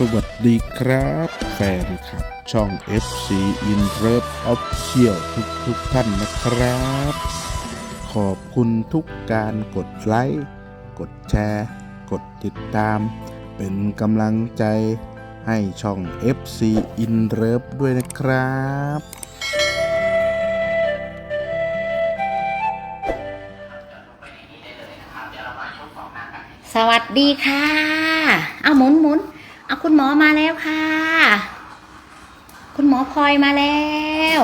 สวัสดีครับ แฟนคลับ ช่อง FC In Love Official ทุกทุกๆท่านนะครับ ขอบคุณทุกการกดไลค์กดแชร์ กดติดตาม เป็นกำลังใจให้ช่อง FC In Love ด้วยนะครับสวัสดีค่ะ เอาหมุนหมุน เอาคุณหมอมาแล้วค่ะ คุณหมอพลอยมาแล้ว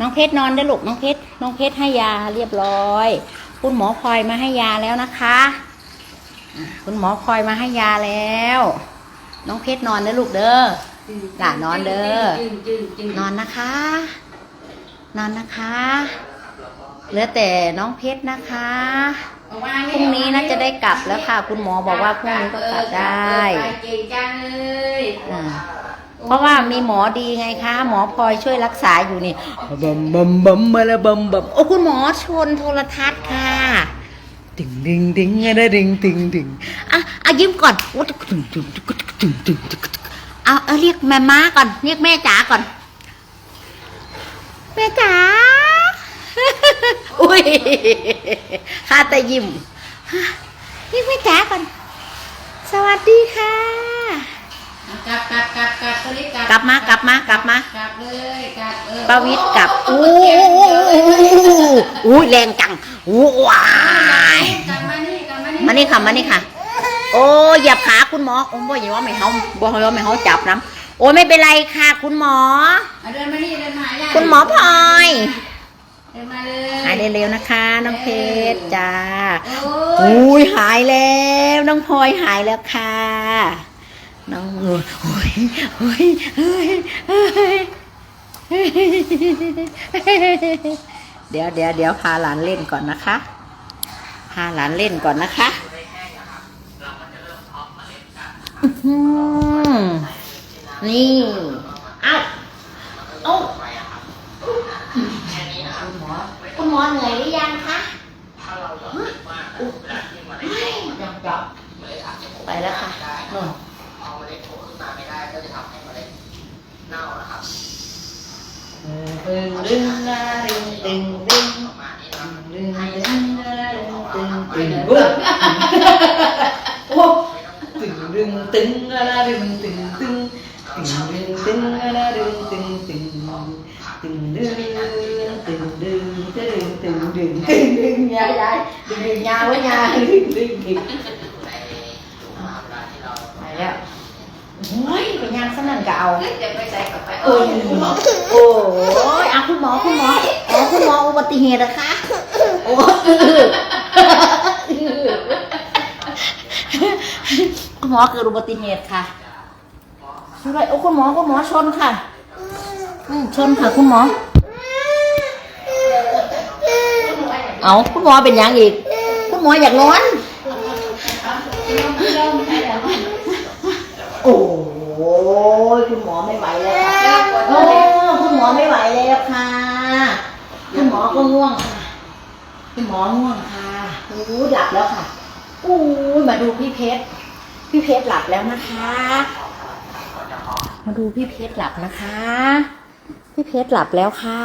น้องเพชรนอนได้ลูกน้องเพชรน้องเพชรให้ยาเรียบร้อย คุณหมอพลอยมาให้ยาแล้วนะคะคุณหมอพลอยมาให้ยาแล้ว น้องเพชรนอนได้ลูกเด้อหลานนอนเด้อนอนนะคะ นอนนะคะเหลือแต่น้องเพชรนะคะ พรุ่งนี้น่าจะได้กลับแล้วค่ะ คุณหมอบอกว่าพรุ่งนี้ก็กลับได้เก่งจังเลยอ่าเพราะว่ามีหมอดีไงคะ หมอพลอยช่วยรักษาอยู่นี่บัมบัมบัมมาแล้วบัมบัมโอ้คุณหมอชนโทรทัศน์ค่ะดึงดึงดึงอะไรดึงดึงดึงอะอะยิ้มก่อนโอ้ดึงดึงดึงดึงดึงดึงดึงเอาเอาเรียกแม่ม้าก่อน เรียกแม่จ๋าก่อน แม่จ๋า อุ้ยข้าแต่ยิ้มเรียกแม่จ๋าก่อน สวัสดีค่ะ กลับกลับกลับกลับตัวนี้กลับกลับมากลับมากลับมา กลับเลยกลับเออประวิตรกลับโอ้อู้อู้แรงจังอู้ว้ายกลับมานี่กลับมานี่มานี่ค่ะมานี่ค่ะ โอ้เหยียบขาคุณหมอโอ้บ่อย่าว่าไม่เฮาบ่อย่าว่าไม่เฮาจับน้ำโอ้ไม่เป็นไรค่ะ คุณหมอเอาเดินมานี่เดินมาย่าคุณหมอพลอยเดินมาเลย หายเร็วๆนะคะ น้องเพชรจ้าโอ้ยอุ้ยหายแล้วน้องพลอยหายแล้วค่ะน้องโอ้ยโอ้ยโอ้ยโอ้ยโอ้ยเดี๋ยวเดี๋ยวเดี๋ยวพาหลานเล่นก่อนนะคะ พาหลานเล่นก่อนนะคะอื้อหือนี่ เอ้าเอ้าคุณหมอคุณหมอเหนื่อยหรือยังคะยังจับไปแล้วค่ะนู่น ตึงดึงนะดึงดึงดึงดึงดึงนะดึงดึงดึงบึ้งโอ้ตึงดึงตึงนะดึงตึงตึงตึง ยเป็นยางสนั่นก็เอา เดี๋ยวไปใส่กลับไปโอ้ยโอ้ยอะคุณหมอคุณหมออ๋อคุณหมออุบัติเหตุนะคะโอ้ยคุณหมอเกิดอุบัติเหตุค่ะช่วยโอ้คุณหมอคุณหมอชนค่ะอืมชนค่ะคุณหมอ เอาคุณหมอเป็นหยังอีก คุณหมออยากนอน ยคุณหมอไม่ไหวแล้วค่ะโอ้คุณหมอไม่ไหวแล้วค่ะคุณหมอก็ง่วงค่ะคุณหมอง่วงค่ะโอ้ยหลับแล้วค่ะโอ้ยมาดูพี่เพชรพี่เพชรหลับแล้วนะคะ มาดูพี่เพชรหลับนะคะ พี่เพชรหลับแล้วค่ะ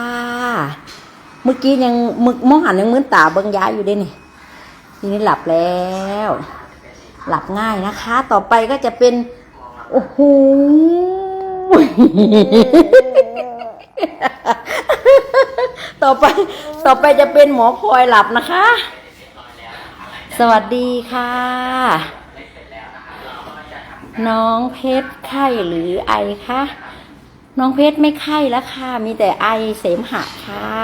เมื่อกี้ยังมึกมองหันยังมืนตาเบิงย้ายอยู่เด้นี่ทีนี้หลับแล้ว หลับง่ายนะคะ ต่อไปก็จะเป็น โอ้โห ต่อไป ต่อไปจะเป็นหมอพลอยหลับนะคะ สวัสดีค่ะ น้องเพชรไข้หรือไอคะน้องเพชรไม่ไข้แล้วค่ะ มีแต่ไอเสมหะค่ะ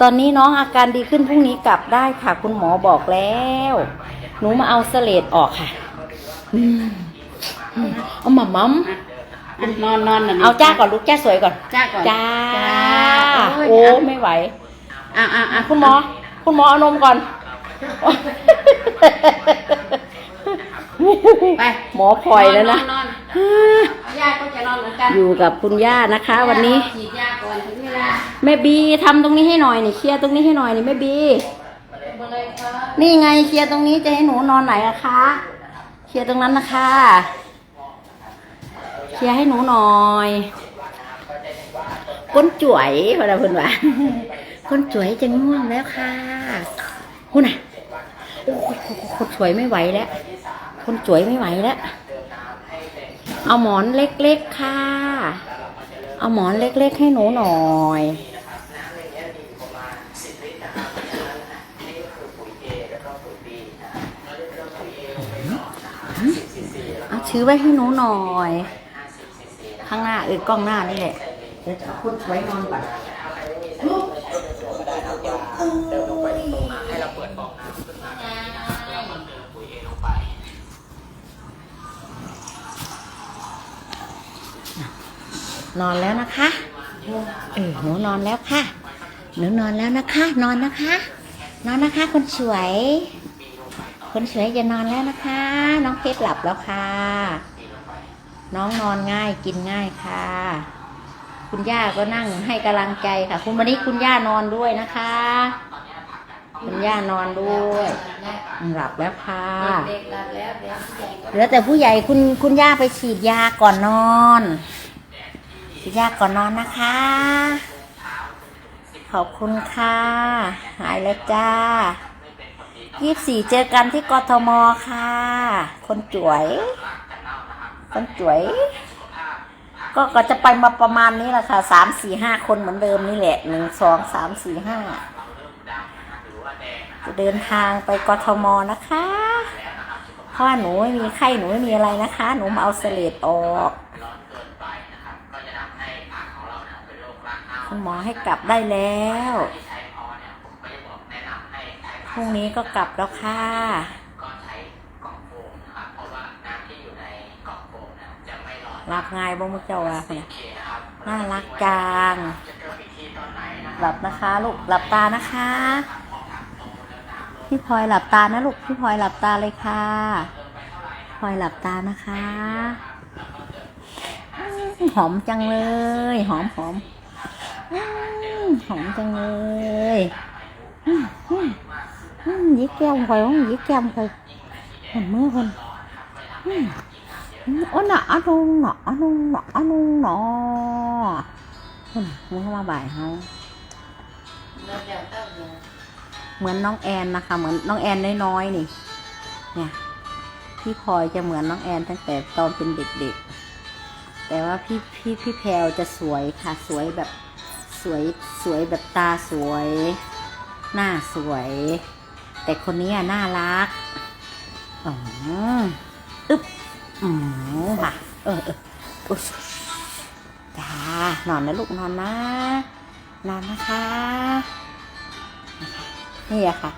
ตอนนี้น้องอาการดีขึ้นพรุ่งนี้กลับได้ค่ะ คุณหมอบอกแล้ว หนูมาเอาเสลดออกค่ะอืมอืมเอาหม่ำมัม นอนนอนน่ะเอาจ้าก่อนลูกจ้าสวยก่อน จ้าก่อนจ้าจ้า โอ้ไม่ไหว อะอะอะคุณหมอ คุณหมอเอานมก่อน ไป หมอพลอยแล้วนะนอนยาก็จะนอนเหมือนกัน อยู่กับคุณย่านะคะ วันนี้ ฉีดยาก่อนถึงเวลาแม่บีทำตรงนี้ให้หน่อยนี่เคลียร์ตรงนี้ให้หน่อยนี่แม่บีมาเลยครับ นี่ไงเคลียร์ตรงนี้จะให้หนูนอนไหนอะคะ เคลียร์ตรงนั้นนะคะ เคลียร์ให้หนูหน่อยก้นจ๋วยพอดาพูนว่าคนสวยจะง่วงแล้วค่ะคุณน่ะโอ้ยคนสวยไม่ไหวแล้ว คนสวยไม่ไหวแล้ว เอาหมอนเล็กๆค่ะ เอาหมอนเล็กๆให้หนูหน่อยเอาชื้อไว้ให้หนูหน่อย ข้างหน้าเออกล้องหน้านี่แหละเดี๋ยวจะเอาคนสวยนอนก่อนลูกนอนแล้วนะคะเออหนูนอนแล้วค่ะ หนูนอนแล้วนะคะ นอนนะคะ นอนนะคะ คนสวย คนสวยจะนอนแล้วนะคะ น้องเพชรหลับแล้วค่ะ น้องนอนง่ายกินง่ายค่ะ คุณย่าก็นั่งให้กำลังใจค่ะ คุณวันนี้คุณย่านอนด้วยนะคะ คุณย่านอนด้วยหลับแล้วค่ะเหลับแล้วเด็กใหญ่ก็เหลือแต่ผู้ใหญ่คุณคุณย่าไปฉีดยาก่อนนอนฉีดยาก่อนนอนนะคะ ขอบคุณค่ะ หายแล้วจ้ายี่สี่เจอกันที่กทมค่ะ คนสวย คนสวย ก็ก็จะไปมาประมาณนี้แหละค่ะสามสี่ห้าคนเหมือนเดิมนี่แหละหนึ่งสองสามสี่ห้าจะเดินทางไปกทมนะคะเพราะว่าหนูไม่มีไข้หนูไม่มีอะไรนะคะ หนูมาเอาเสลดออกคุณหมอให้กลับได้แล้วพรุ่งนี้ก็กลับแล้วค่ะ รักง่ายบ้างมุกเจ้าอะเนี่ยน่ารักจังหลับนะคะลูกหลับตานะคะ พี่พลอยหลับตานะลูกพี่พลอยหลับตาเลยค่ะพลอยหลับตานะคะ หอมจังเลย หอมหอมหอมจังเลยอืมอืมอืมยิ้แก้มคอยว่ายิ้แก้มคอยคนมือคน อืมอืมอ๋อหน่ะอะนุงหน่ะอะนุงหน่ะอะนุงหน่ะคนมึงเข้ามาบ่ายเฮาเริ่มแล้วเริ่มแล้วเหมือนน้องแอนนะคะ เหมือนน้องแอนน้อยๆนี่ เนี่ย พี่พลอยจะเหมือนน้องแอนตั้งแต่ตอนเป็นเด็กๆ แต่ว่าพี่พี่พี่แพลวจะสวยค่ะ สวยแบบสวยสวยแบบตาสวย หน้าสวย แต่คนนี้อะน่ารักอ๋ออึ๊บ อืมค่ะ เออเอออุ๊ยจ้านอนนะลูกนอนนะ นอนนะคะนี่อะค่ะ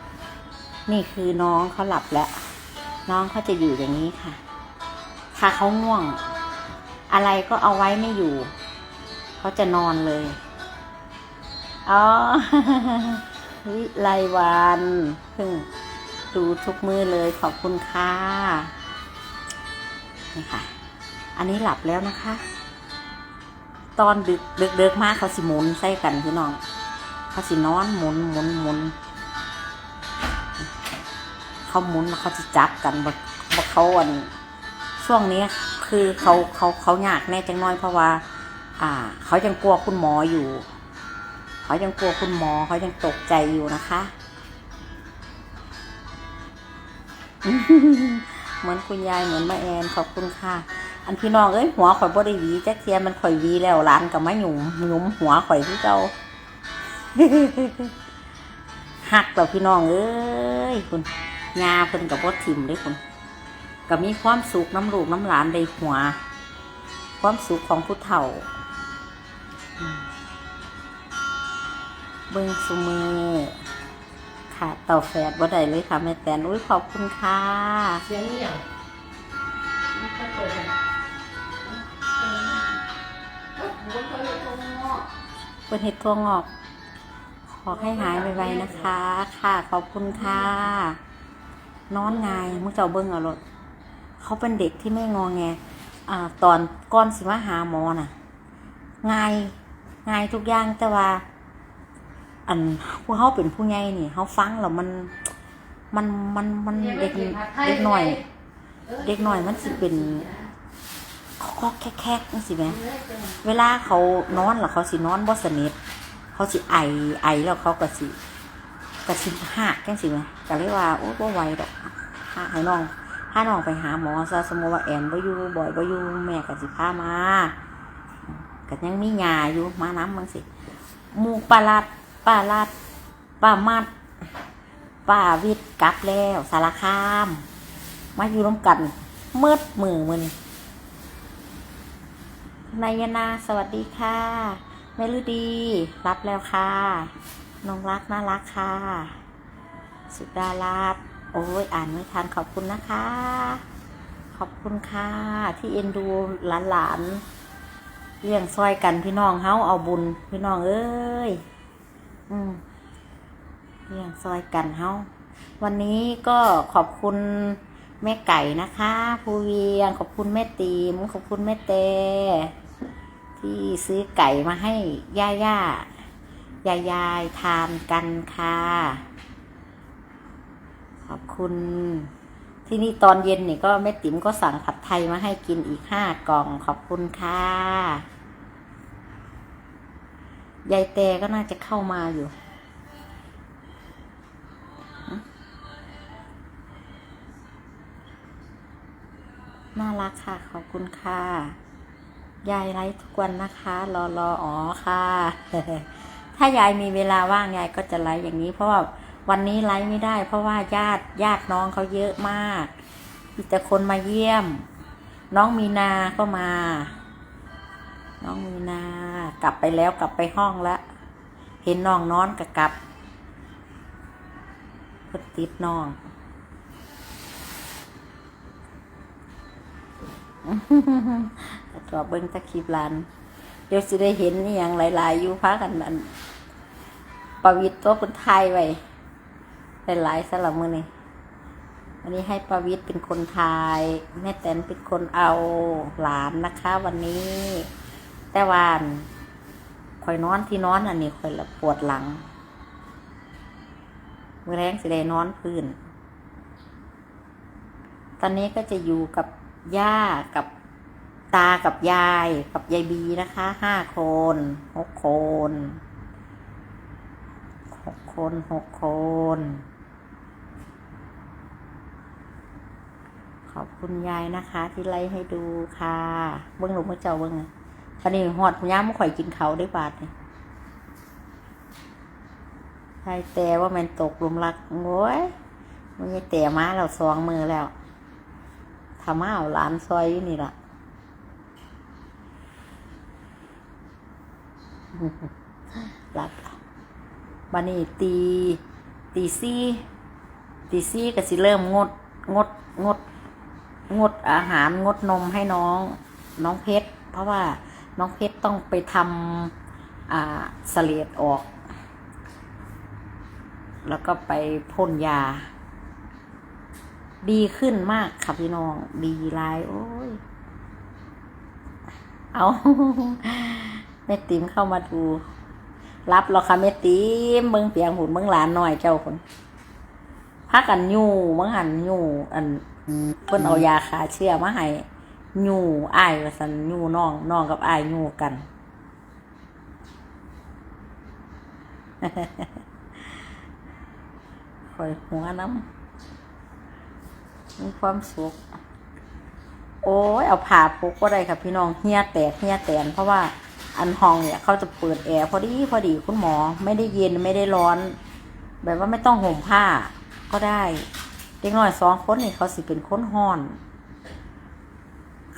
นี่คือน้องเขาหลับแล้ว น้องเขาจะอยู่อย่างนี้ค่ะ ถ้าเขาง่วง อะไรก็เอาไว้ไม่อยู่ เขาจะนอนเลย อ๋อวิไลวันเพิ่งดูทุกมือเลยขอบคุณค่ะ นี่ค่ะ อันนี้หลับแล้วนะคะ ตอนดึกดึกเดกมากเขาสิหมุนใส่กันพี่น้องเขาสินอนหมุนหมุนหมุนเขาหมุนแล้วเขาจะจับกันบ่บ่เขาอันช่วงนี้คือเขาเขาเขาอยากแน่จังน้อยเพราะว่า อ่า เขายังกลัวคุณหมออยู่ เขายังกลัวคุณหมอเขายังตกใจอยู่นะคะ เหมือนคุณยายเหมือนแม่แอนขอบคุณค่ะ อันพี่น้องเอ้ยหัวข่อยบ่ได้หวีแจ๊กเทียนมันข่อยหวีแล้วร้านกับมะหยุ่มหยุ่มหัวข่อยที่เก่าหักต่อพี่น้องเอ้ยคุณยาเพิ่นกับพ่อทิมเลยคุณก็มีความสุขน้ำลูกน้ำหลานในหัว ความสุขของผู้เฒ่าเบิ้งซุมือ ค่ะเต่าแฝดบ่ได้เลยค่ะแม่แตนอุ้ยขอบคุณค่ะเสียงนี่อย่างมันก็เปิดเลยเอ้าหัวเขาอยู่ตรงนอกเป็นเห็ดทั่วงอก ขอให้หายไวๆนะคะ ค่ะขอบคุณค่ะนอนงายมุกเจ้าเบิ้งเอารถเขาเป็นเด็กที่ไม่งอแงอ่าตอนก่อนสิมาหาหมอน่ะ ง่ายง่ายทุกอย่างแต่ว่า อันผู้เขาเป็นผู้ใหญ่นี่เขาฟังแล้วมัน มันมันมันเด็กเด็กหน่อย เด็กหน่อยมันสิเป็นคอกแคกๆจังสิแหมเวลาเขานอนแล้วเขาสินอนบ่สนิทเขาสิไอไอแล้วเขาก็สิก็สิหักจังสิแหมก็เลยว่าโอ้บ่ไหวดอกพาให้น้องพาน้องไปหาหมอซะสมมุติว่าแอนบ่อยู่บ่อยบ่อยู่แม่ก็สิพามาก็ยังมียาอยู่มาน้ำมังสิหมูปลาลัด ปลาลัดปลามัดป้าวิทย์กลับแล้วสารคาม มาอยู่ร่วมกันเมืดมือมือนนายนาสวัสดีค่ะเมลุดี รับแล้วค่ะน้องรักน่ารักค่ะ สุดารัตโอ้ยอ่านไม่ทันขอบคุณนะคะ ขอบคุณค่ะ ที่เอ็นดูหลานๆเลี้ยงซอยกันพี่น้องเฮาเอาบุญพี่น้องเอ้ย อืมเลี้ยงซอยกันเฮาวันนี้ก็ขอบคุณแม่ไก่นะคะภูเวียงขอบคุณแม่ตีมขอบคุณแม่เต ที่ซื้อไก่มาให้ย่าย่ายายายทานกันค่ะ ขอบคุณ ที่นี่ตอนเย็นนี่ก็แม่ติ๋มก็สั่งผัดไทยมาให้กินอีกห้ากล่องขอบคุณค่ะ ยายเตก็น่าจะเข้ามาอยู่ น่ารักค่ะ ขอบคุณค่ะ ยายไลฟ์ทุกวันนะคะ รอรออ๋อค่ะ ถ้ายายมีเวลาว่างยายก็จะไลฟ์อย่างนี้ เพราะว่าวันนี้ไลฟ์ไม่ได้ เพราะว่าญาติญาติน้องเขาเยอะมากมีแต่คนมาเยี่ยม น้องมีนาก็มา น้องมีนา กลับไปแล้วกลับไปห้องแล้วเห็นน้องนอนก็กลับเพิ่นติดน้องก็เบิ้งตะคลิปร้านเดี๋ยวสิได้เห็นนี่อย่างหลาย ๆ อยู่พากันอันประวิตรตัวเป็นไทยไว้หลายๆสลับมือนี่วันนี้ให้ประวิตรเป็นคนไทยแม่แตนเป็นคนเอาหลานนะคะ วันนี้แต่วาน ข่อยนอนที่นอนอันนี้ข่อยละปวดหลังมือแรงสิได้นอนพื้น ตอนนี้ก็จะอยู่กับย่ากับตากับยายกับยายบีนะคะห้าคนหกคนหกคนหกคน ขอบคุณยายนะคะที่ไล่ให้ดูค่ะ เบิ้องหลวงพ่อเจ้าเบิ้งอะ ตอนนี้หอดย้ำข่อยกินเขาได้บาทนี่ใช่แต่ว่ามันตกลุมรักโว้ยมันยังแต่มาเราสองมือแล้วทำมาเอาหลานซอยอยู่นี่ล่ะรักบันนี้ตีตีซี่ตีซี่ก็สิเริ่มงดงดงด งดอาหารงดนมให้น้อง น้องเพชร เพราะว่า น้องเพชรต้องไปทำอ่าเลียดออก แล้วก็ไปพ่นยา ดีขึ้นมากค่ะพี่น้อง ดีหลาย โอ้ย เอาแม่ติ๋มเข้ามาดู รับแล้วค่ะแม่ติ๋มเมืองเปียงหุ่นเมืองหลานหน่อยเจ้าคนพักกันยู่เมืองหันยู่อันเพิ่นเอายาขาเชื้อมาให้ ยูอายว่าสันยูน้องน้องกับอายยูกัน คอยหัวน้ำมีความสุข โอ้ยเอาผ่าปุกก็ได้ค่ะพี่น้องเฮียแตกเฮียแตนเพราะว่าอันห้องเนี่ยเขาจะเปิดแอร์พอดีพอดีคุณหมอ ไม่ได้เย็นไม่ได้ร้อน แบบว่าไม่ต้องห่มผ้าก็ได้ เด็กน้อยสองคนนี่เขาสิเป็นคนห้อน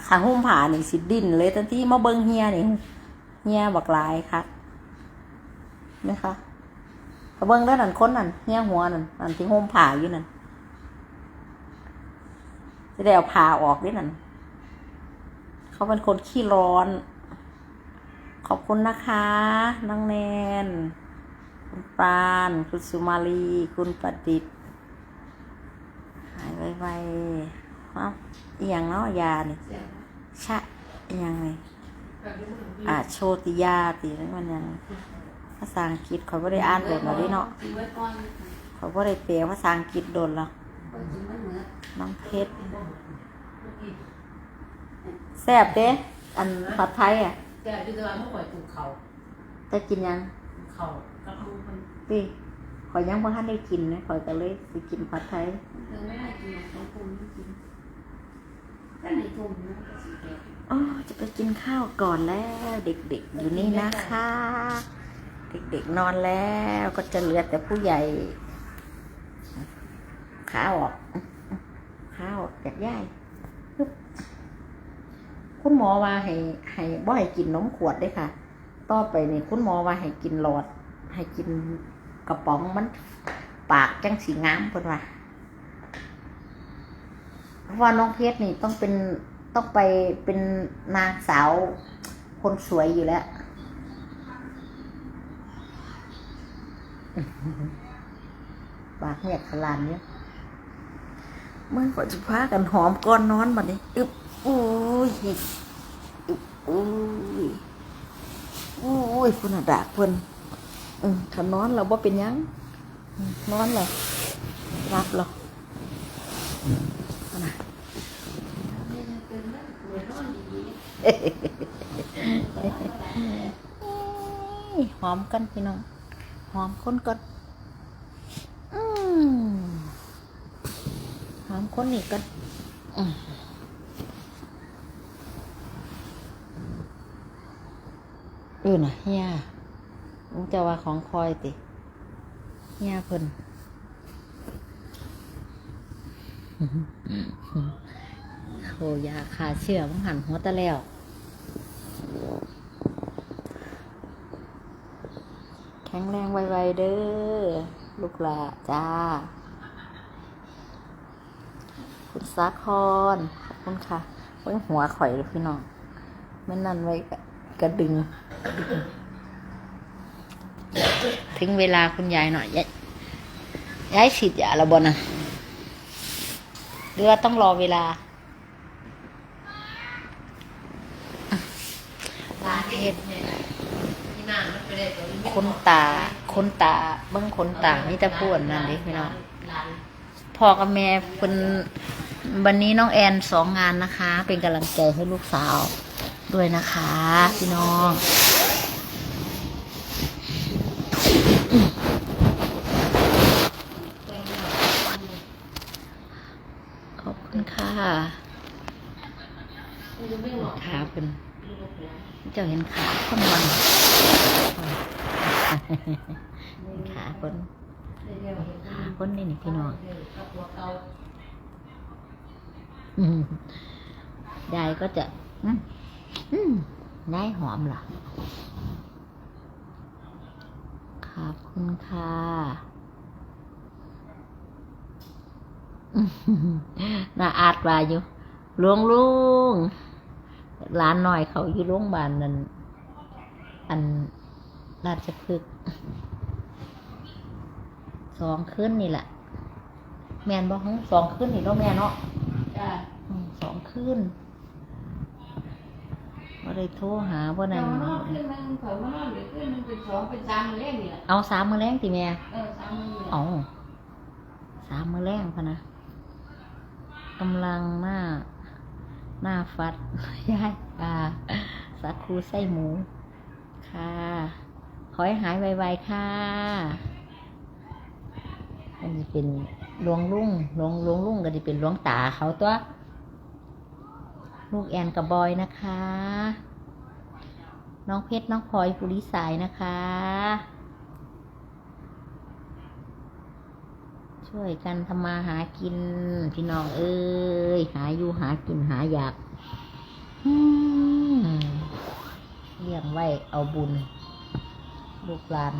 ขาห่มผ้านี่สิดินเลยทันที่มาเบิงเฮียนี่เฮียบักหลายค่ะไหมคะมาเบิงด้นนั้นคนนั่นเฮียหัวนั่นอันที่ห่มผ้าอยู่นั่นจะได้เอาผ่าออกด้วยนั่นเขาเป็นคนขี้ร้อน ขอบคุณนะคะน้องแนน คุณปาน คุณสุมาลี คุณประดิษฐ์หายไวๆครับอหย่างเนาะยาเนี่ย ชะอหย่างไงอ่าโชติยาตีนั่นมันยังภาษาอังกฤษเขาไม่ได้อ่านเลยมาดิเนาะไว้ก่อนขเขาบ่ได้เปลภาษาอังกฤษโดนหรอกไปกินมันเหมือนน้องเพชรแซ่บเด้อันผัดไทยอะแต่ที่ตลาดเมื่อก่อนปลูกเขาจะกินยังปลูกเขากับลูกมันดิขอยยังบ่ทันได้กินนะขอยก็เลยสิกินผัดไทยเดินไม่ได้กินของปรุงไม่กิน ก็ในทุ่มนะอ๋อจะไปกินข้าวก่อนแล้ว เด็กๆ อยู่นี่นะคะ เด็กๆนอนแล้วก็จะเหลือแต่ผู้ใหญ่ขาออกขาออกจากย่ายคุณหมอว่าให้ให้บ่ให้กินนมขวดด้ค่ะ ต่อไปนี่คุณหมอว่าให้กินหลอด ให้กินกระป๋องมัน ปากจังสีงามเพิ่นว่า เพราะว่าน้องเพชรนี่ต้องเป็นต้องไปเป็นนางสาวคนสวยอยู่แล้ว ปากเมียกขลานเนี่ยมื่อก่อนจะพากันหอมก้อนนอนบัดนี้อึบอุ้ยอึบอุ้ยอุ้ยคุณน่ะดากเพิ่นเออถ้านอนเราบ่เป็นหยังอืมนอนเลยรับเหรอเอา นะหอมกันพี่น้อง หอมคนก่อนหอมคนอีกกันอืมเออน่ะเฮียลุงจะว่าของคอยติเฮียเพิ่น โหยาขาเชื่อมังหันหัวตะแล้วแข็งแรงไวๆเด้อ ลูกหลาจ้า คุณสาคอนขอบคุณค่ะไว้หัวข่อยเลยพี่น้องไม่นั่นไว้กระดึง ถึงเวลาคุณยายหน่อย ยายฉีดยาและบนะ รือว่าต้องรอเวลาร้านเห็ดเนี่ยที่นั่นมันไปได้ตัวนี้คนตาคนตาเบิ้งคนตานี่จะพูดนั่นดิพี่น้องร้านพ่อกับแม่เป็นวันนี้น้องแอนสองงานนะคะ เป็นกำลังใจให้ลูกสาวด้วยนะคะ พี่น้อง ขอบคุณค่ะ มันจะไม่หลอก ขาเป็นเจ้าเห็นขาคนวันขาคนเร็วๆเห็นขาคนนี่นี่พี่น้องยายก็จะอืมอืมยหอมเหรอขอบคุณค่ะน่าอาดว่าอยู่หลวงลุง ร้านหน่อยเขาอยู่โรงพยาบาลนั่นอันราชพฤกษ์สองคืนนี่แหละ แมนบอกสองคืนนี่เนาะแม่เนาะจ้าอืมสองคืนว่าได้โทรหาว่าเดี๋นั่ยนวนอนขึ้นมันเผยมานอนเดี๋ยวขึ้นมันเป็นสองเป็นสามเล่นนี่แหละเอาสามมือแรงติแม่เออสามมือเนี่ยเอาสามมือแรงพะนะกำลังหน้า หน้าฟัดยายอ่าสักครูไส้หมู ค่ะ ขอให้หายไวๆค่ะ อันนี้เป็นหลวงลุงหลวงหลวงลุงก็จะเป็นหลวงตาเขาตัว ลูกแอนกับบอยนะคะ น้องเพชรน้องพลอยปุริสายนะคะ ช่วยกันทำมาหากิน พี่น้องเอ้ย หาอยู่หากินหาอยากเลี้ยงไว้เอาบุญ ลูกหลาน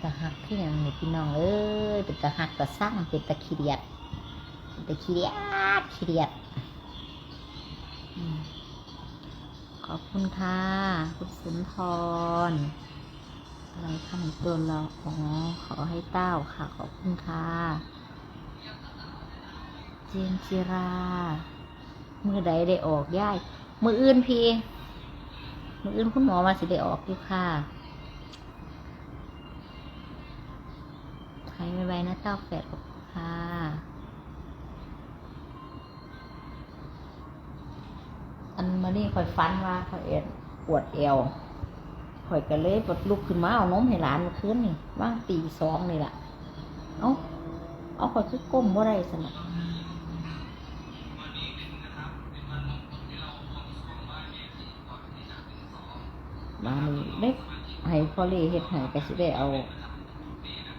ตะหักขึ้นอหย่างนี้พี่น้องเอ้ยเป็นตะหักตะสร้างเป็นตะขี้เดียดเป็นตะขี้เดียดขี้เดียดขอบคุณค่ะ คุณสุนทร ไรคำตัวเราอ๋อขอให้เต้าค่ะ ขอบคุณค่ะ เจนจิรามือใดได้ออกย่ายมืออื่นพี่ มืออื่นคุณหมอมาสิได้ออกอยู่ค่ะหายไวๆนะเต้าแฝดขอบคุณค่ะอันมานี่คอยฟันว่าคอยเอ็นปวดเอว คอยก็เลยปดลุกขึ้นมาเอานมให้หลานเมื่อคืนนี่ว่างตีสองนี่แหละเอาเอาคอยคือก้มว่าไรสนะมานี่เล็กให้พอเล่เฮ็ดให้ก็สิได้เอา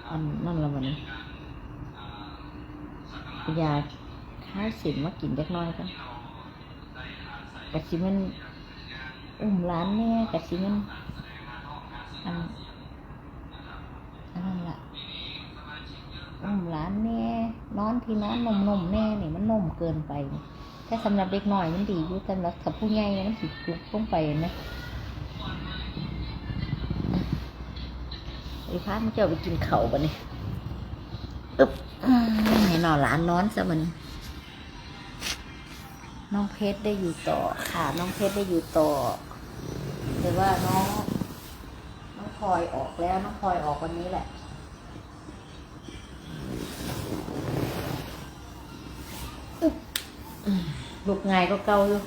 อันนั่นละวันนี้ยาคลายสินมากินเล็กน้อยกันกะสิมันอุ้มร้านแน่กะสิมัน อันอันนั้นละอุ้มร้านแน่นอนที่นอนนมนมแน่นี่มันนมเกินไปนี่แต่สำหรับเด็กหน้อยมันดีอยู่สำหรับกับผู้ใหญ่มันสิจุกลงไปนะไอ้พามันจะไปกินเข่าวปะเนี่ยอึ๊บให้นอนร้านนอนซะมันน้องเพชรได้อยู่ต่อค่ะ น้องเพชรได้อยู่ต่อ แต่ว่าน้อง พลอยออกแล้วน้องพลอยออกวันนี้แหละ ลูกไงก็เก่าอยู่